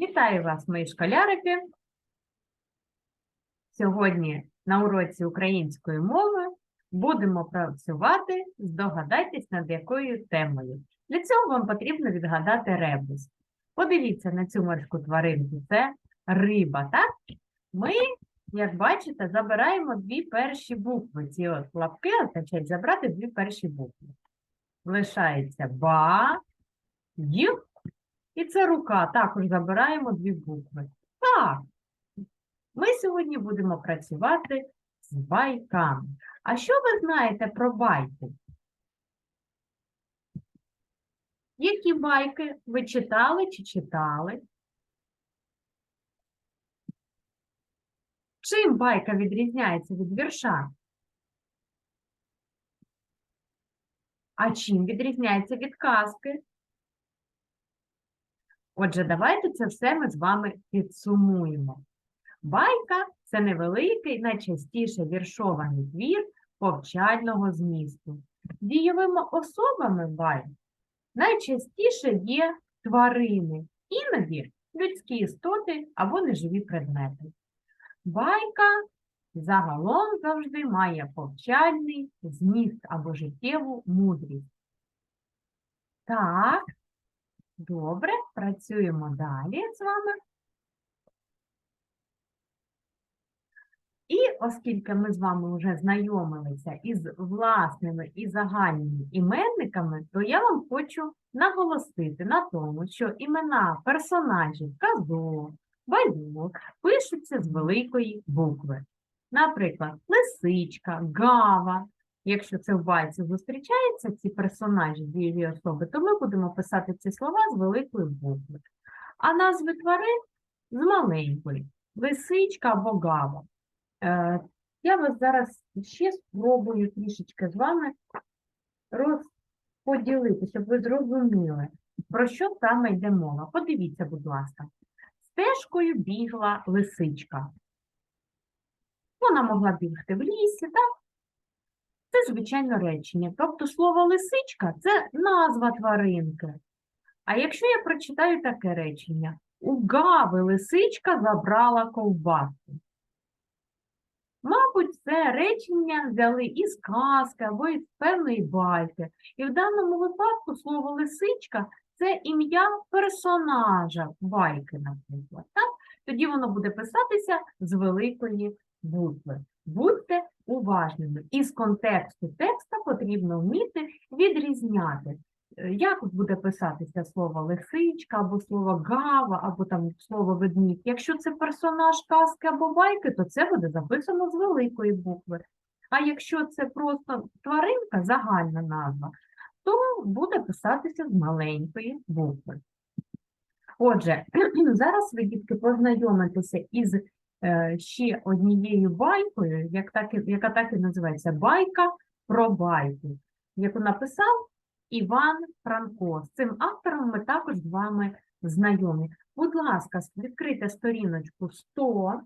Вітаю вас, мої школярики. Сьогодні на уроці української мови будемо працювати, здогадайтесь, над якою темою. Для цього вам потрібно відгадати ребус. Подивіться на цю морську тваринку. Це риба, так? Ми, як бачите, забираємо дві перші букви. Ці от лапки означають забрати дві перші букви. Лишається ба, й і це рука. Також забираємо дві букви. Так. Ми сьогодні будемо працювати з байками. А що ви знаєте про байки? Які байки ви читали чи читали? Чим байка відрізняється від вірша? А чим відрізняється від казки? Отже, давайте це все ми з вами підсумуємо. Байка це невеликий, найчастіше віршований твір повчального змісту. Дійовими особами байк найчастіше є тварини, іноді людські істоти або неживі предмети. Байка загалом завжди має повчальний зміст або життєву мудрість. Так, добре, працюємо далі з вами. І оскільки ми з вами вже знайомилися із власними і загальними іменниками, то я вам хочу наголосити на тому, що імена персонажів казок, байок пишуться з великої букви. Наприклад, лисичка, гава. Якщо це в байці зустрічаються ці персонажі, дієві особи, то ми будемо писати ці слова з великої букви. А назви тварин з маленької лисичка або гава. Е, Я вас зараз ще спробую трішечки з вами розподілити, щоб ви зрозуміли, про що саме йде мова. Подивіться, будь ласка. Стежкою бігла лисичка. Вона могла бігти в лісі, так? Це звичайно речення. Тобто слово лисичка це назва тваринки. А якщо я прочитаю таке речення, у Гави лисичка забрала ковбасу. Мабуть, це речення взяли із казки або із певної байки. І в даному випадку слово лисичка це ім'я персонажа байки, наприклад. Так? Тоді воно буде писатися з великої букви. Будьте уважними. Із контексту текста потрібно вміти відрізняти, е, як буде писатися слово лисичка, або слово гава, або там слово ведмідь. Якщо це персонаж казки або байки, то це буде записано з великої букви. А якщо це просто тваринка, загальна назва, то буде писатися з маленької букви. Отже, зараз ви, дітки, познайомитеся із ще однією байкою, як так, яка так і називається байка про байку, яку написав Іван Франко. З цим автором ми також з вами знайомі. Будь ласка, відкрийте сторіночку 100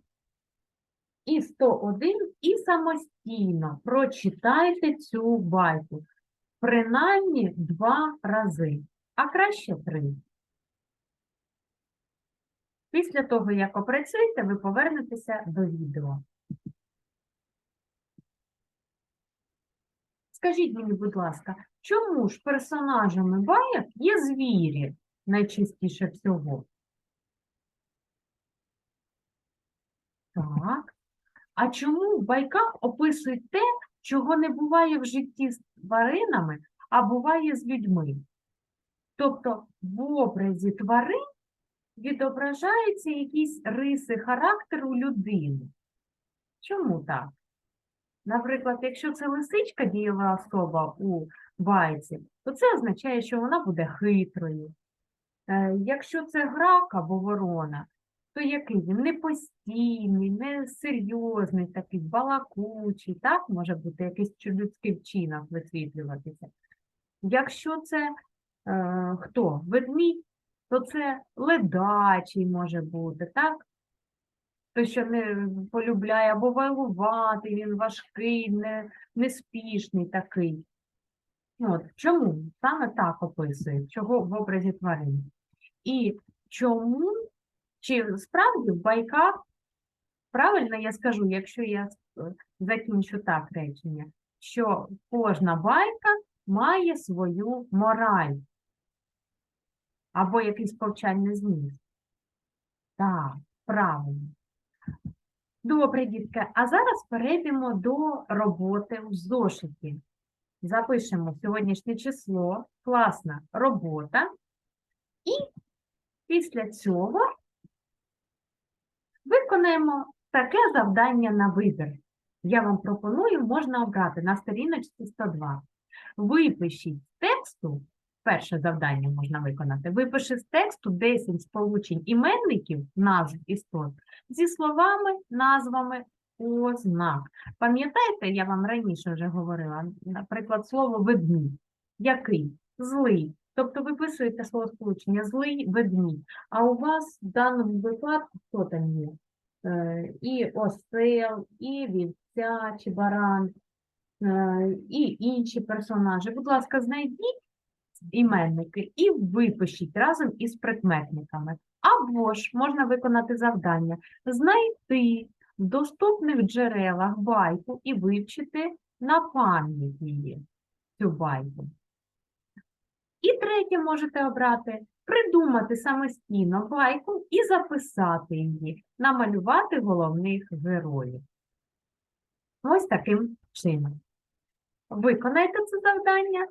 і 101 і самостійно прочитайте цю байку. Принаймні два рази, а краще три. Після того, як опрацюєте, ви повернетеся до відео. Скажіть мені, будь ласка, чому ж персонажами байок є звірі найчастіше всього? Так. А чому в байках описують те, чого не буває в житті з тваринами, а буває з людьми? Тобто в образі тварин відображаються якісь риси характеру людини. Чому так? Наприклад, якщо це лисичка дієва особа у байці, то це означає, що вона буде хитрою. Е, Якщо це грак або ворона, то який він непостійний, несерйозний, такий балакучий, так може бути якийсь чу- людський вчинок висвітлюватися. Якщо це е, хто? Ведмідь, то це ледачий може бути, так? Той, що не полюбляє або вайлувати, він важкий, не, неспішний такий. От, чому саме так описують, чого в образі тварин? І чому Чи справді в байках, правильно я скажу, якщо я е, закінчу так речення, що кожна байка має свою мораль або якийсь повчальний зміст. Так, правильно. Добре, дітки, а зараз перейдемо до роботи в зошиті. Запишемо сьогоднішнє число, класна робота. І після цього виконаємо таке завдання на вибір. Я вам пропоную, можна обрати на сторіночці 102. Випишіть тексту, перше завдання можна виконати, випиши з тексту 10 сполучень іменників, назв істот, зі словами, назвами ознак. Пам'ятаєте, я вам раніше вже говорила, наприклад, слово ведмідь. Який? Злий. Тобто виписуєте словосполучення злий ведмідь. А у вас в даному випадку хто там є? Е, І осел, і вівця, чи баран, е, і інші персонажі. Будь ласка, знайдіть іменники і випишіть разом із прикметниками. Або ж можна виконати завдання знайти в доступних джерелах байку і вивчити на пам'ять її, цю байку. І третє можете обрати придумати самостійно байку і записати її, намалювати головних героїв. Ось таким чином. Виконайте це завдання.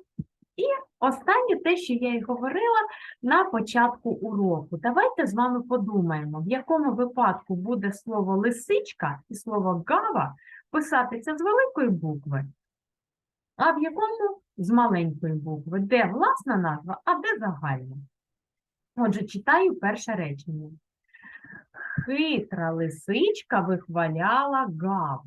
І останнє те, що я й говорила на початку уроку. Давайте з вами подумаємо, в якому випадку буде слово лисичка і слово гава писатися з великої букви, а в якому з маленької букви, де власна назва, а де загальна. Отже, читаю перше речення. Хитра лисичка вихваляла гаву.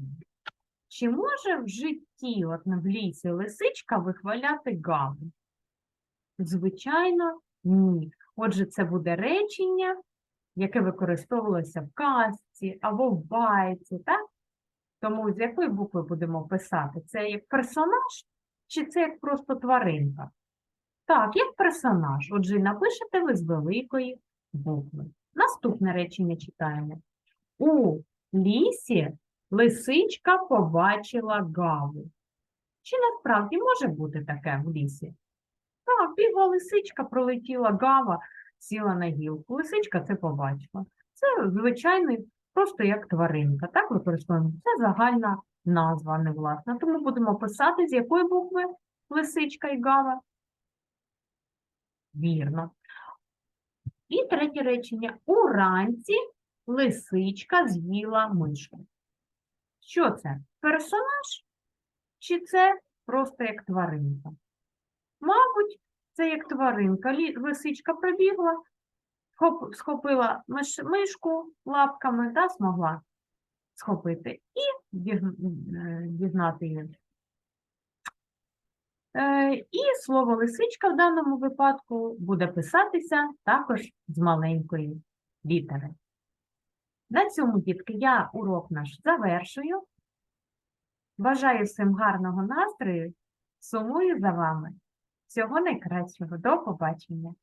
Чи може в житті, от в лісі, лисичка вихваляти гаву? Звичайно, ні. Отже, це буде речення, яке використовувалося в казці або в байці, так? Тому з якої букви будемо писати? Це як персонаж чи це як просто тваринка? Так, як персонаж. Отже, напишете ви з великої букви. Наступне речення читаємо. У лісі лисичка побачила гаву. Чи насправді може бути таке в лісі? Так, бігла лисичка, пролетіла гава, сіла на гілку. Лисичка це побачила. Це звичайний, просто як тваринка. Так використовуємо. Це загальна назва, не власна. Тому будемо писати, з якої букви лисичка і гава. Вірно. І третє речення. Уранці лисичка з'їла мишку. Що це? Персонаж? Чи це просто як тваринка? Мабуть, це як тваринка. Лисичка пробігла, схопила мишку лапками, да, змогла схопити і діг- е, її. Е, І слово лисичка в даному випадку буде писатися також з маленької літери. На цьому, дітки, я урок наш завершую. Бажаю всім гарного настрою. Сумую за вами. Всього найкращого. До побачення.